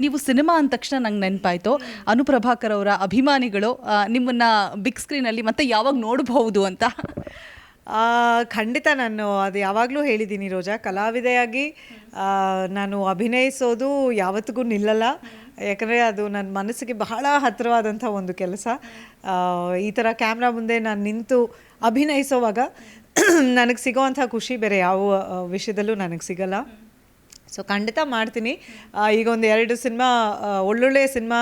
ನೀವು ಸಿನಿಮಾ ಅಂದ ತಕ್ಷಣ ನಂಗೆ ನೆನಪಾಯಿತು. ಅನುಪ್ರಭಾಕರ್ ಅವರ ಅಭಿಮಾನಿಗಳು ನಿಮ್ಮನ್ನ ಬಿಗ್ ಸ್ಕ್ರೀನಲ್ಲಿ ಮತ್ತೆ ಯಾವಾಗ ನೋಡಬಹುದು ಅಂತ. ಖಂಡಿತ ನಾನು ಅದು ಯಾವಾಗಲೂ ಹೇಳಿದ್ದೀನಿ ರೋಜಾ, ಕಲಾವಿದೆಯಾಗಿ ನಾನು ಅಭಿನಯಿಸೋದು ಯಾವತ್ತಿಗೂ ನಿಲ್ಲಲ್ಲ. ಯಾಕಂದರೆ ಅದು ನನ್ನ ಮನಸ್ಸಿಗೆ ಬಹಳ ಹತ್ತಿರವಾದಂಥ ಒಂದು ಕೆಲಸ. ಈ ಥರ ಕ್ಯಾಮ್ರಾ ಮುಂದೆ ನಾನು ನಿಂತು ಅಭಿನಯಿಸೋವಾಗ, ನನಗೆ ಸಿಗೋವಂಥ ಖುಷಿ ಬೇರೆ ಯಾವ ವಿಷಯದಲ್ಲೂ ನನಗೆ ಸಿಗಲ್ಲ. ಸೊ ಖಂಡಿತ ಮಾಡ್ತೀನಿ. ಈಗ ಒಂದು ಎರಡು ಸಿನಿಮಾ ಒಳ್ಳೊಳ್ಳೆ ಸಿನಿಮಾ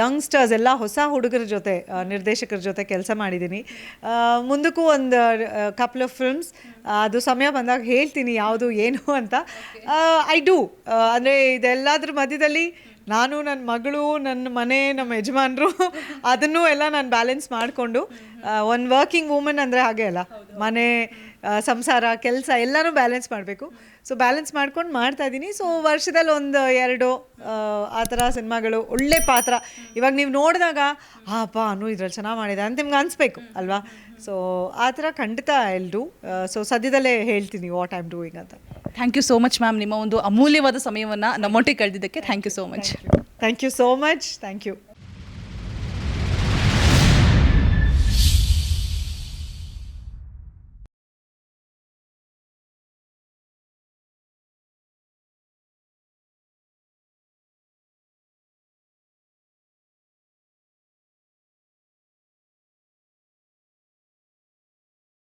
ಯಂಗ್ಸ್ಟರ್ಸ್ ಎಲ್ಲ ಹೊಸ ಹುಡುಗರ ಜೊತೆ ನಿರ್ದೇಶಕರ ಜೊತೆ ಕೆಲಸ ಮಾಡಿದ್ದೀನಿ. ಮುಂದಕ್ಕೂ ಒಂದು ಕಪಲ್ ಆಫ್ ಫಿಲ್ಮ್ಸ್ ಅದು ಸಮಯ ಬಂದಾಗ ಹೇಳ್ತೀನಿ ಯಾವುದು, ಏನು ಅಂತ. ಐ ಡೂ ಅಂದರೆ ಇದೆಲ್ಲದ್ರ ಮಧ್ಯದಲ್ಲಿ ನಾನು ನನ್ನ ಮಗಳು ನನ್ನ ಮನೆ ನಮ್ಮ ಯಜಮಾನರು, ಅದನ್ನು ಎಲ್ಲ ನಾನು ಬ್ಯಾಲೆನ್ಸ್ ಮಾಡಿಕೊಂಡು ಒಂದು ವರ್ಕಿಂಗ್ ವುಮೆನ್ ಅಂದರೆ ಹಾಗೆ ಅಲ್ಲ. ಮನೆ ಸಂಸಾರ ಕೆಲಸ ಎಲ್ಲನೂ ಬ್ಯಾಲೆನ್ಸ್ ಮಾಡಬೇಕು. ಸೊ ಬ್ಯಾಲೆನ್ಸ್ ಮಾಡ್ಕೊಂಡು ಮಾಡ್ತಾ ಇದ್ದೀನಿ ಸೊ ವರ್ಷದಲ್ಲಿ ಒಂದು ಎರಡು ಆ, ಥರ ಸಿನಿಮಾಗಳು ಒಳ್ಳೆ ಪಾತ್ರ. ಇವಾಗ ನೀವು ನೋಡಿದಾಗ ಹಾಪ ಅನು ಇದ್ರಲ್ಲಿ ಚೆನ್ನಾಗಿ ಮಾಡಿದೆ ಅಂತ ನಿಮ್ಗೆ ಅನಿಸ್ಬೇಕು ಅಲ್ವಾ? ಸೊ ಆ ಥರ ಖಂಡಿತ ಎಲ್ಡು ಸೊ ಸದ್ಯದಲ್ಲೇ ಹೇಳ್ತೀನಿ ವಾಟ್ ಐ ಆಮ್ ಡೂಯಿಂಗ್ ಅಂತ. Thank you so much ma'am ನಿಮ್ಮ ಒಂದು ಅಮೂಲ್ಯವಾದ ಸಮಯವನ್ನು ನಮ್ಮೊಟ್ಟಿಗೆ ಕಳೆದಿದ್ದಕ್ಕೆ thank you so much thank you so much thank you